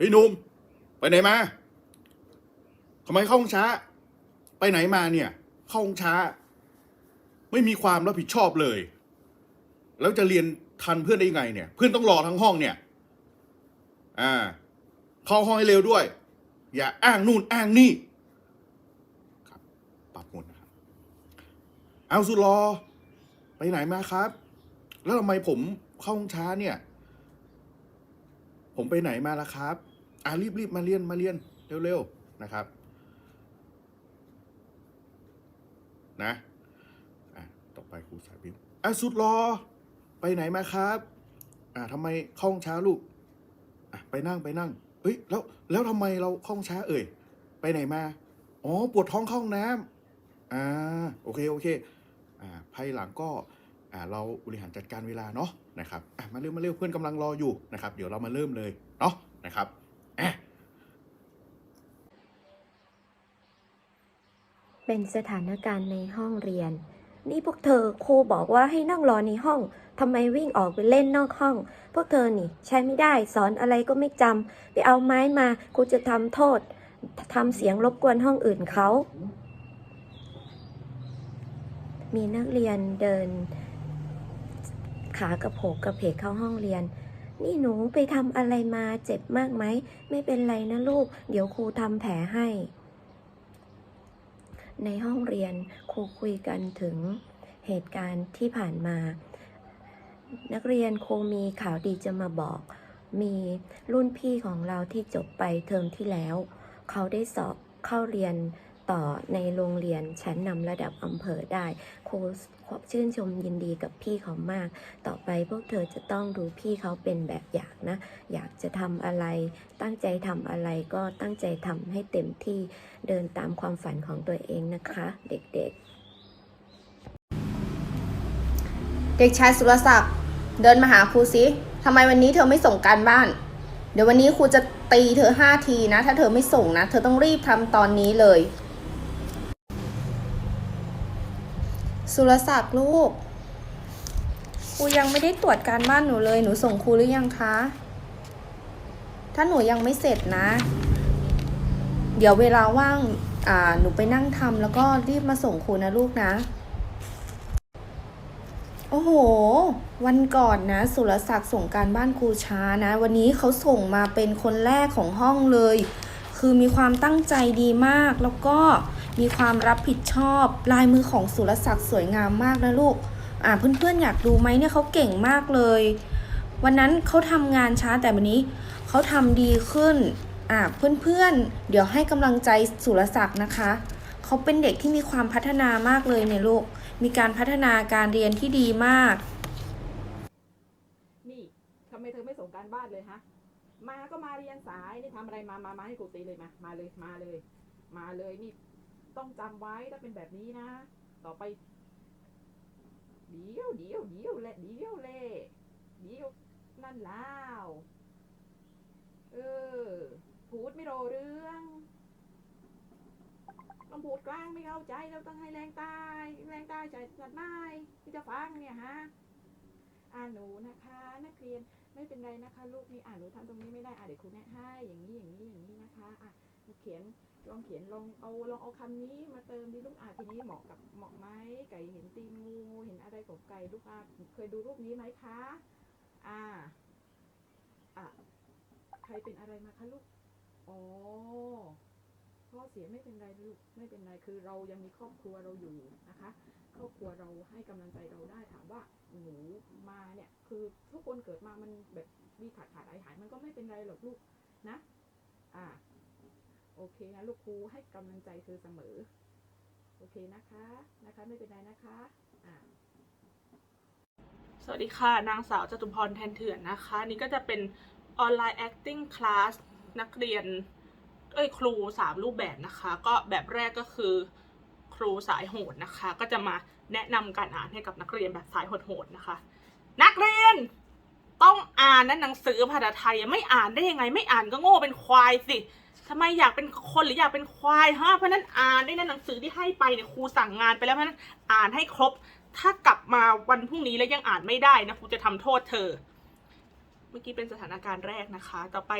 เฮ้ยนุ่มไปไหนมาทำไมเข้าห้องช้า ไปไหนมาเนี่ย เข้าห้องช้า ไม่มีความรับผิดชอบเลย แล้วจะเรียนทันเพื่อนได้ยังไงเนี่ย เพื่อนต้องรอทั้งห้องเนี่ย อ่า เข้าห้องให้เร็วด้วย อย่าอ้างนู่นอ้างนี่ครับปรับหมดนะครับ เอาสุดรอ ไปไหนมาครับ แล้วทำไมผมเข้าห้องช้าเนี่ย ผมไปไหนมาล่ะครับ อ่ารีบรีบมาเรียนมาเรียนเร็วๆนะครับ นะอะต่อไปครูสายบิวอะสุดรอ ไปไหนมาครับ อ่าทำไมเข้องช้าลูกอะไปนั่งไปนั่งเฮ้ยแล้วแล้วทำไมเราเข้องช้าเอ่ยไปไหนมาอ๋อปวดท้องเข้องน้ำอ่าโอเคโอเคอ่าภายหลังก็อ่าเราบริหารจัดการเวลาเนาะนะครับอะมาเร็วมาเร็วเพื่อนกำลังรออยู่นะครับ เดี๋ยวเรามาเริ่มเลยเนาะนะครับ เป็นสถานการณ์ในห้องเรียน นี่พวกเธอครูบอกว่าให้นั่งรอในห้องทำไมวิ่งออกไปเล่นนอกห้อง พวกเธอนี่ ใช้ไม่ได้สอนอะไรก็ไม่จำไปเอาไม้มาครูจะทำโทษทำเสียงรบกวนห้องอื่นเขา มีนักเรียนเดิน ขากระโผกกระเพกเข้าห้องเรียน นี่หนูไปทำอะไรมาเจ็บมากไหม ไม่เป็นไรนะลูก เดี๋ยวครูทำแผลให้ ในห้องเรียนครูคุยกันถึงเหตุการณ์ที่ผ่านมา นักเรียนครูมีข่าวดีจะมาบอก มีรุ่นพี่ของเราที่จบไปเทอมที่แล้ว เขาได้สอบเข้าเรียน ต่อในโรงเรียนชั้นนำระดับอำเภอได้ครูขอชื่นชมยินดีกับพี่เขามาก ต่อไปพวกเธอจะต้องดูพี่เขาเป็นแบบอย่างนะ อยากจะทำอะไร ตั้งใจทำอะไรก็ตั้งใจทำให้เต็มที่เดินตามความฝันของตัวเองนะคะ เด็กๆ เด็กชายสุรศักดิ์เดินมาหาครูสิทำไมวันนี้เธอไม่ส่งการบ้าน เดี๋ยววันนี้ครูจะตีเธอห้าทีนะ ถ้าเธอไม่ส่งนะ เธอต้องรีบทำตอนนี้เลย สุรศักดิ์ลูก ครูยังไม่ได้ตรวจการบ้านหนูเลย หนูส่งครูหรือยังคะ ถ้าหนูยังไม่เสร็จนะ เดี๋ยวเวลาว่าง อ่า หนูไปนั่งทำแล้วก็รีบมาส่งครูนะลูกนะ โอ้โห วันก่อนนะ สุรศักดิ์ส่งการบ้านครูช้านะ วันนี้เขาส่งมาเป็นคนแรกของห้องเลย คือมีความตั้งใจดีมากแล้วก็ มีความรับผิดชอบ ลายมือของสุรศักดิ์สวยงามมากนะลูก อ่าเพื่อนๆอยากดูไหมเนี่ยเขาเก่งมากเลย วันนั้นเขาทำงานช้าแต่วันนี้เขาทำดีขึ้น อ่าเพื่อนๆ เดี๋ยวให้กำลังใจสุรศักดิ์นะคะเขาเป็นเด็กที่มีความพัฒนามากเลยเนี่ยลูก มีการพัฒนาการเรียนที่ดีมาก นี่ทำไมเธอไม่ส่งการบ้านเลยฮะ มาก็มาเรียนสาย นี่ทำอะไรมา มา มาให้กูตีเลยมา มาเลย มาเลย มาเลยนี่ ต้องจำไว้ถ้าเป็นแบบนี้นะ ต่อไป เดี๋ยวเดี๋ยวเดี๋ยวและเดี๋ยวแหละเดี๋ยวนั่นแล้วเออพูดไม่รู้เรื่องต้องพูดกลางไม่เข้าใจเราต้องให้แรงตายแรงตายใจสัตว์นายที่จะฟังเนี่ยฮะอ่าหนูนะคะ นักเรียนไม่เป็นไรนะคะ ลูกนี่อ่าหนูทำตรงนี้ไม่ได้อ่าเดี๋ยวครูแนะให้อย่างนี้อย่างนี้อย่างนี้นะคะ อะเขียน ลองเขียนลองเอาลองเอาคำนี้มาเติมดิลูกอาทีนี้เหมาะกับเหมาะไหมไก่เห็นตีนงูเห็นอะไรของไก่ลูกอะเคยดูรูปนี้ไหมคะอ่าอะใครเป็นอะไรมาคะลูกอ๋อพ่อเสียไม่เป็นไรลูกไม่เป็นไรคือเรายังมีครอบครัวเราอยู่นะคะ ครอบครัวเราให้กำลังใจเราได้ถามว่าหนูมาเนี่ย คือทุกคนเกิดมามันแบบมีขาดขาดหายหายมันก็ไม่เป็นไรหรอกลูกนะ อ่า โอเคนะลูกครูให้กำลังใจเธอเสมอ โอเคนะคะนะคะไม่เป็นไรนะคะอ่าสวัสดีค่ะ นางสาวจตุพรแทนเถื่อนนะคะ นี่ก็จะเป็นออนไลน์ acting class นักเรียนเอ้ยครูสามรูปแบบนะคะ ก็แบบแรกก็คือครูสายโหดนะคะ ก็จะมาแนะนำการอ่านให้กับนักเรียนแบบสายโหดๆนะคะ นักเรียน ต้องอ่านนะหนังสือภาษาไทยไม่อ่านได้ยังไง ไม่อ่านก็โง่เป็นควายสิทำไมอยากเป็นคนหรืออยากเป็นควายฮะเพราะนั้นอ่านได้นะหนังสือที่ให้ไปเนี่ยครูสั่งงานไปแล้วเพราะนั้นอ่านให้ครบ ถ้ากลับมาวันพรุ่งนี้แล้วยังอ่านไม่ได้นะครูจะทำโทษเธอ เมื่อกี้เป็นสถานการณ์แรกนะคะ ต่อไป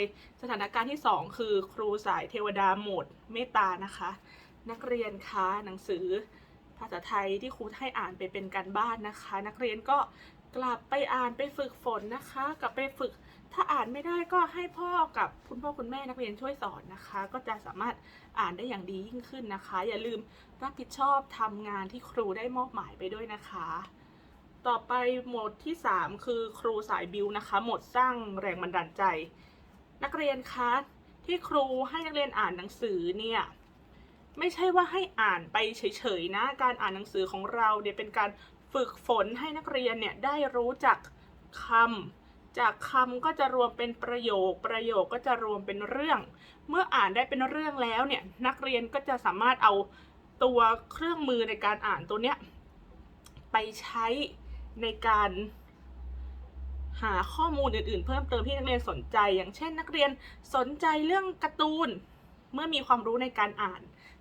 สถานการณ์ที่ 2 คือครูสายเทวดาโหมดเมตตานะคะ นักเรียนคะหนังสือภาษาไทยที่ครูให้อ่านไปเป็นการบ้านนะคะ นักเรียนก็ กลับไปอ่านไปฝึกฝนนะคะ กลับไปฝึกถ้าอ่านไม่ได้ก็ให้พ่อกับคุณพ่อคุณแม่นักเรียนช่วยสอนนะคะ ก็จะสามารถอ่านได้อย่างดียิ่งขึ้นนะคะ อย่าลืมรับผิดชอบทำงานที่ครูได้มอบหมายไปด้วยนะคะ ต่อไปหมดที่ 3 คือครูสายบิวนะคะ หมดสร้างแรงบันดาลใจ นักเรียนคะที่ครูให้นักเรียนอ่านหนังสือเนี่ยไม่ใช่ว่าให้อ่านไปเฉยๆนะ การอ่านหนังสือของเราเนี่ยเป็นการ ฝึกฝนให้นักเรียนเนี่ยได้รู้จักคำ จากคำก็จะรวมเป็นประโยค ประโยคก็จะรวมเป็นเรื่อง เมื่ออ่านได้เป็นเรื่องแล้วเนี่ยนักเรียนก็จะสามารถเอาตัวเครื่องมือในการอ่านตัวเนี้ยไปใช้ในการหาข้อมูลอื่นๆ เพิ่มเติมที่นักเรียนสนใจ อย่างเช่น นักเรียนสนใจเรื่องการ์ตูน เมื่อมีความรู้ในการอ่าน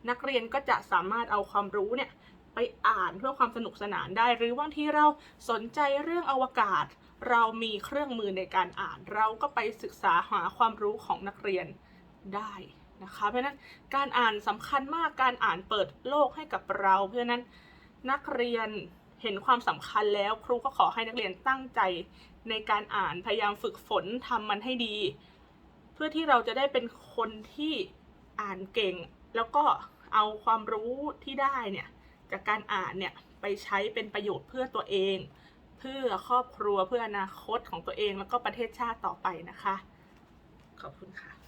นักเรียนก็จะสามารถเอาความรู้เนี่ย ไปอ่านเพื่อความสนุกสนานได้ หรือบางทีเราสนใจเรื่องอวกาศ เรามีเครื่องมือในการอ่าน เราก็ไปศึกษาหาความรู้ของนักเรียนได้นะคะเพราะนั้นการอ่านสำคัญมากการอ่านเปิดโลกให้กับเรา เพราะฉะนั้นนักเรียนเห็นความสำคัญแล้วครูก็ขอให้นักเรียนตั้งใจในการอ่านพยายามฝึกฝนทำมันให้ดี เพื่อที่เราจะได้เป็นคนที่อ่านเก่ง แล้วก็เอาความรู้ที่ได้เนี่ย จากการอ่านเนี่ยไปใช้เป็นประโยชน์เพื่อตัวเอง เพื่อครอบครัวเพื่ออนาคตของตัวเองแล้วก็ประเทศชาติต่อไปนะคะ ขอบคุณค่ะ